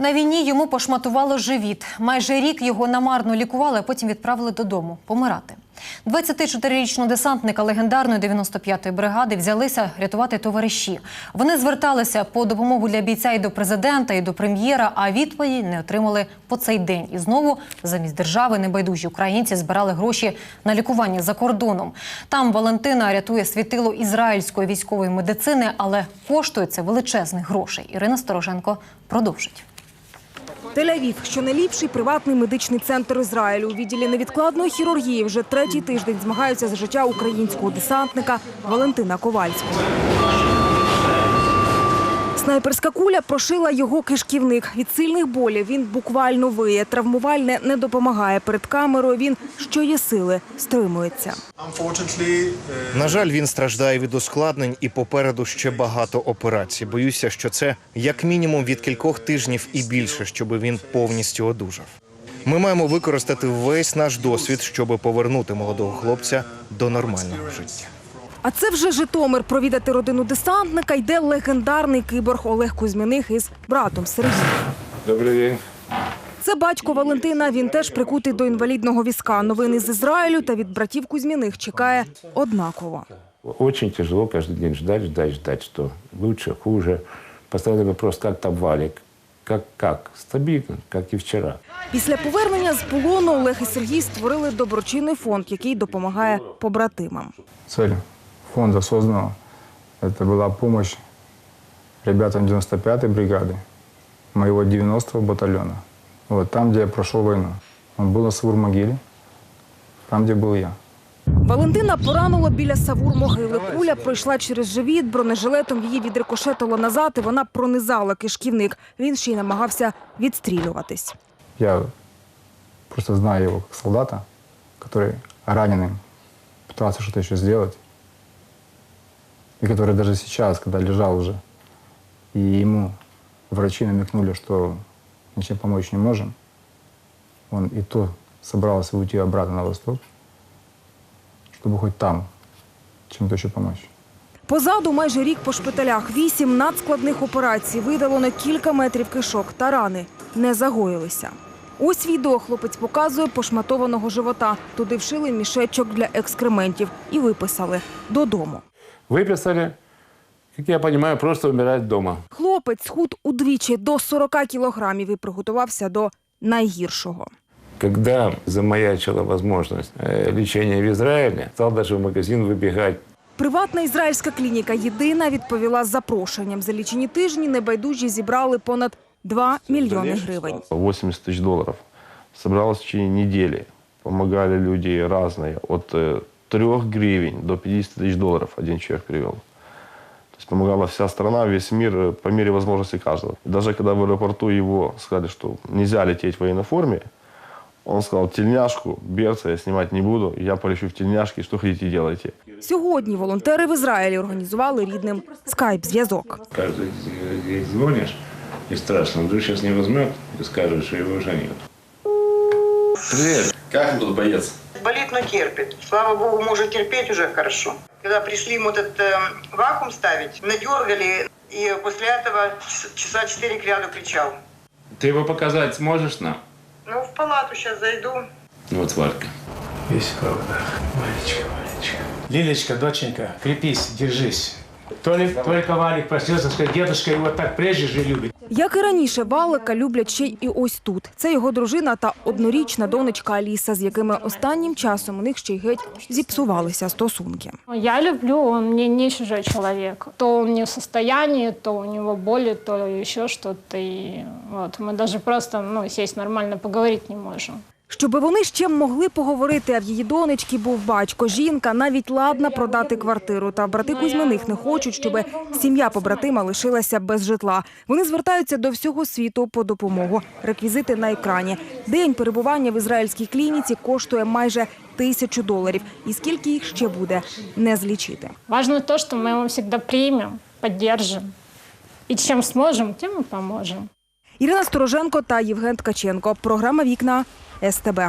На війні йому пошматувало живіт. Майже рік його намарно лікували, а потім відправили додому помирати. 24-річного десантника легендарної 95-ї бригади взялися рятувати товариші. Вони зверталися по допомогу для бійця і до президента, і до прем'єра, а відповіді не отримали по цей день. І знову замість держави небайдужі українці збирали гроші на лікування за кордоном. Там Валентина рятує світило ізраїльської військової медицини, але коштує це величезних грошей. Ірина Стороженко продовжить. Тель-Авів – що найліпший приватний медичний центр Ізраїлю. У відділі невідкладної хірургії вже третій тиждень змагаються за життя українського десантника Валентина Ковальського. Снайперська куля прошила його кишківник. Від сильних болів він буквально виє. Травмувальне не допомагає перед камерою. Він, що є сили, стримується. На жаль, він страждає від ускладнень і попереду ще багато операцій. Боюся, що це як мінімум від кількох тижнів і більше, щоб він повністю одужав. Ми маємо використати весь наш досвід, щоб повернути молодого хлопця до нормального життя. А це вже Житомир. Провідати родину десантника йде легендарний киборг Олег Кузьміних із братом Сергієм. Добрий день. Це батько Валентина. Він теж прикутий до інвалідного візка. Новини з Ізраїлю та від братів Кузьміних чекає однаково. Очень тяжело каждый день ждать, ждать, ждать, что лучше, хуже. Постоянный вопрос, как там валик? Как, как? Стабильно, как и вчера. Після повернення з полону Олег і Сергій створили доброчинний фонд, який допомагає побратимам. Цель фонда создана – это была помощь ребятам 95-й бригады, моего 90-го батальона. Вот там, где я прошел войну. Он был на Савур-могиле, там, где был я. Валентина поранило біля Савур могили. Куля пройшла через живіт, бронежилетом її відрикошетило назад, і вона пронизала кишківник. Він ще й намагався відстрілюватись. Я просто знаю его как солдата, который раненым пытался что-то еще сделать. И который даже сейчас, когда лежал уже, и ему врачи намекнули, что ничем помочь не можем, он и то собрался уйти обратно на восток, чтобы хоть там чем-то еще помочь. Позаду майже рік по шпиталях. Вісім надскладних операцій. Видалено кілька метрів кишок та рани не загоїлися. Ось відео хлопець показує пошматованого живота. Туди вшили мішечок для екскрементів і виписали додому. Выписали, как я понимаю, просто умирать дома. Хлопець схуд удвічі до 40 кілограмів і приготувався до найгіршого. Когда замаячила возможность э, лечения в Израиле, стал даже в магазин выбегать. Приватна ізраїльська клініка єдина відповіла з запрошенням. За лічені тижні небайдужі зібрали понад 2 мільйони гривень. 80 тысяч долларов. Собралось в течение недели. Помогали люди разные. От э, 3 гривен до 50 тысяч долларов один человек привел. То есть помогала вся страна, весь мир э, по мере возможности каждого. И даже когда в аэропорту его сказали, что нельзя лететь в военной форме, он сказал, тельняшку, берца я снимать не буду, я полечу в тельняшке, что хотите делайте. Сьогодні волонтери в Ізраїлі організували рідним скайп-зв'язок. Каждый день звонишь, и страшно. Вдруг сейчас не возьмет и скажет, что его уже нет. Привет. Как тут боец? Болит, но терпит. Слава богу, может терпеть уже хорошо. Когда пришли ему этот э, вакуум ставить, надергали, и после этого час- часа четыре к ряду кричал. Ты его показать сможешь нам? Ну, в палату сейчас зайду. Вот Валька. Весь в проводах. Валечка, Валечка. Лилечка, доченька, крепись, держись. Только, только Валик просился, сказать, дедушка его так прежде же любит. Як і раніше, Валика люблять ще й і ось тут. Це його дружина та однорічна донечка Аліса, з якими останнім часом у них ще й геть зіпсувалися стосунки. Я люблю, он мне не чужой человек. То он не в состоянии, то у него боли, то еще что-то. И вот мы даже просто ну, сесть нормально поговорить не можем. Щоби вони ще могли поговорити, а в її донечки був батько. Жінка навіть ладна продати квартиру. Та брати Кузьминих не хочуть, щоб сім'я побратима лишилася без житла. Вони звертаються до всього світу по допомогу. Реквізити на екрані. День перебування в ізраїльській клініці коштує майже тисячу доларів. І скільки їх ще буде, не злічити. Важно то, что мы его всегда примем, поддержим. И чем сможем, тем и поможем. Ірина Стороженко та Євген Ткаченко. Програма Вікна СТБ.